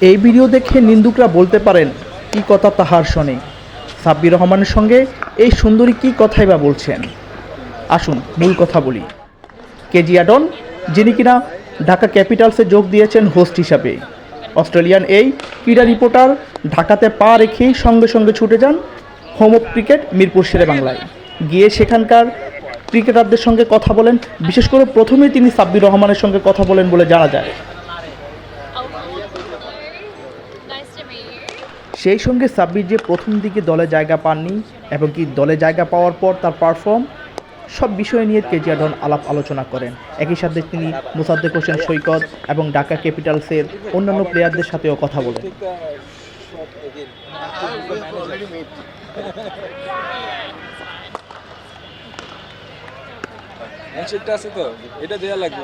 এই ভিডিও দেখে নিন্দুকরা বলতে পারেন, কি কথা তাহার শোনে? সাব্বির রহমানের সঙ্গে এই সুন্দরী কি কথাই বা বলছেন? আসুন, মূল কথা বলি। কেজি কেজিয়াডন যিনি কিনা ঢাকা ক্যাপিটালসে যোগ দিয়েছেন হোস্ট হিসাবে। অস্ট্রেলিয়ান এই ক্রীড়া রিপোর্টার ঢাকাতে পা রেখেই সঙ্গে সঙ্গে ছুটে যান home of cricket Mirpur Shere বাংলায় গিয়ে সেখানকার ক্রিকেটারদের সঙ্গে কথা বলেন, বিশেষ করে প্রথমেই তিনি সাব্বির রহমানের সঙ্গে কথা বলেন বলে জানা যায়। সেই সঙ্গে সাব্বির যে প্রথম দিকে দলে জায়গা পাননি এবং কি দলে জায়গা পাওয়ার পর তার পারফর্ম সব বিষয় নিয়ে কেজিয়াডন আলাপ আলোচনা করেন। একই সাথে তিনি মুসাদ্দেক হোসেন সৈকত এবং ঢাকা ক্যাপিটালসের অন্যান্য প্লেয়ারদের সাথেও কথা বলেন। এটা দেওয়া লাগবে